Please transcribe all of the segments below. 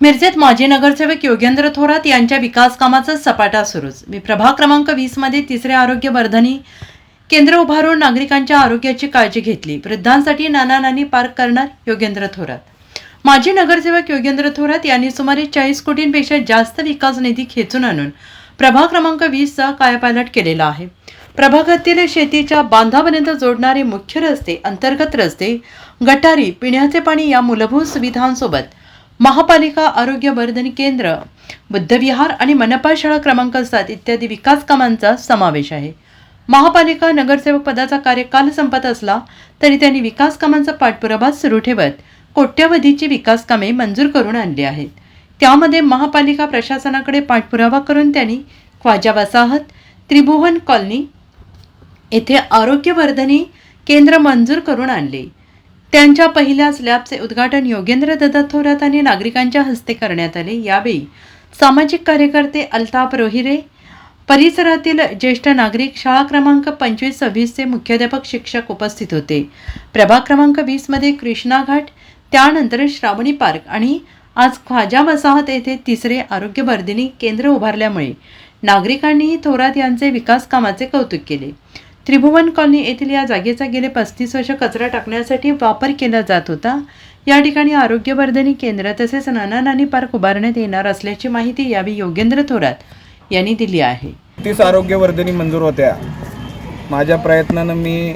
मिरजेत माजी नगरसेवक योगेंद्र थोरात यांच्या विकास कामाचा सपाटा सुरूच. मी प्रभाग क्रमांक वीसमध्ये तिसरे आरोग्य वर्धनी केंद्र उभारून नागरिकांच्या आरोग्याची काळजी घेतली. वृद्धांसाठी नाना नानी पार्क करणार योगेंद्र थोरात. माजी नगरसेवक योगेंद्र थोरात यांनी सुमारे चाळीस कोटींपेक्षा जास्त विकास निधी खेचून आणून प्रभाग क्रमांक वीसचा कायापालट केलेला आहे. प्रभागातील शेतीच्या बांधापर्यंत जोडणारे मुख्य रस्ते अंतर्गत रस्ते गटारी पिण्याचे पाणी या मूलभूत सुविधांसोबत महापालिका आरोग्य वर्धन केंद्र बुद्धविहार आणि मनपा शाळा क्रमांक सात इत्यादी विकास कामांचा समावेश आहे. महापालिका नगरसेवक पदाचा कार्यकाल संपत असला तरी त्यांनी विकास कामांचा पाठपुरावा सुरू ठेवत कोट्यवधीची विकास कामे मंजूर करून आणली आहेत. त्यामध्ये महापालिका प्रशासनाकडे पाठपुरावा करून त्यांनी ख्वाजा वसाहत त्रिभुवन कॉलनी येथे आरोग्यवर्धनी केंद्र मंजूर करून आणले. त्यांच्या पहिल्या स्लॅबचे उद्घाटन योगेंद्र दत्त थोरात आणि नागरिकांच्या हस्ते करण्यात आले. यावेळी सामाजिक कार्यकर्ते अल्ताफ रोहिरे परिसरातील ज्येष्ठ नागरिक शाळा क्रमांक पंचवीस सव्वीसचे मुख्याध्यापक शिक्षक उपस्थित होते. प्रभाग क्रमांक वीसमध्ये कृष्णा घाट त्यानंतर श्रावणी पार्क आणि आज ख्वाजा वसाहत येथे तिसरे आरोग्यवर्धिनी केंद्र उभारल्यामुळे नागरिकांनीही थोरात यांचे विकास कामाचे कौतुक केले. त्रिभुवन कॉलनी येथील या जागेचा गेले पस्तीस वर्ष कचरा टाकण्यासाठी वापर केला जात होता. या ठिकाणी आरोग्यवर्धनी केंद्र तसेच नाना नानी पार्क उभारण्यात येणार असल्याची माहिती यावेळी योगेंद्र थोरात यांनी दिली आहे. तीस आरोग्यवर्धनी मंजूर होत्या. माझ्या प्रयत्नानं मी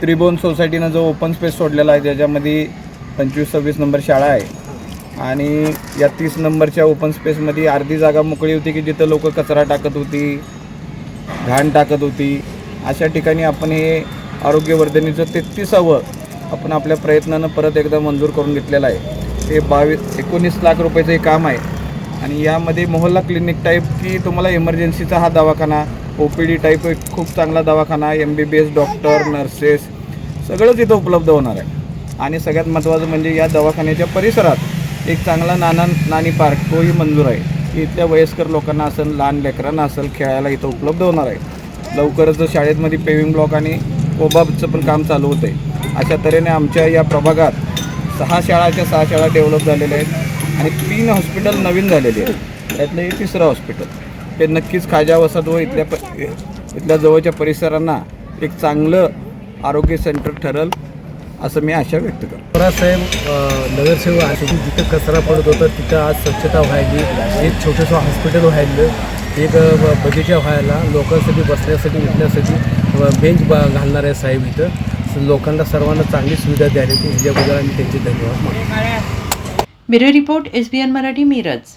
त्रिभुवन सोसायटीनं जो ओपन स्पेस सोडलेला आहे त्याच्यामध्ये पंचवीस सव्वीस नंबर शाळा आहे. आणि या तीस नंबरच्या ओपन स्पेसमध्ये अर्धी जागा मोकळी होती की जिथं लोक कचरा टाकत होती घाण टाकत होती. अशा ठिकाणी आपण हे आरोग्यवर्धनीचं तेहतीसावं आपण आपल्या प्रयत्नानं परत एकदा मंजूर करून घेतलेलं आहे. ते बावीस एकोणीस लाख रुपयाचं हे काम आहे. आणि यामध्ये मोहल्ला क्लिनिक टाईप की तुम्हाला इमर्जन्सीचा हा दवाखाना ओ पी डी टाईप एक खूप चांगला दवाखाना M B B S doctor nurses सगळंच इथं उपलब्ध होणार आहे. आणि सगळ्यात महत्त्वाचं म्हणजे या दवाखान्याच्या परिसरात एक चांगला नाना नानी पार्क तोही मंजूर आहे. की इथल्या वयस्कर लोकांना असेल लहान लेकरांना असेल खेळायला इथं उपलब्ध होणार आहे. लवकरच शाळेमध्ये पेविंग ब्लॉक आणि ओबाबचं पण काम चालू होतं आहे अशा तऱ्हेने आमच्या या प्रभागात सहा शाळाच्या सहा शाळा डेव्हलप झालेल्या आहेत आणि तीन हॉस्पिटल नवीन झालेली आहेत. त्यातलं हे तिसरं हॉस्पिटल हे नक्कीच खाजा वसत व इथल्या प इथल्या जवळच्या परिसरांना एक चांगलं आरोग्य सेंटर ठरल असं मी आशा व्यक्त करतो. साहेब नगरसेवक आहे जिथं कचरा पडत होता तिथं आज स्वच्छता व्हायली. एक छोटंसं हॉस्पिटल व्हायलं. एक ब- बगीचा व्हायला लोकांसाठी बसण्यासाठी उठण्यासाठी बेंच ब घालणार आहे साहेब इथं. लोकांना सर्वांना चांगली सुविधा द्यायला याबद्दल आम्ही त्यांचे धन्यवाद मानतो. Bureau report S B N Marathi Miraj.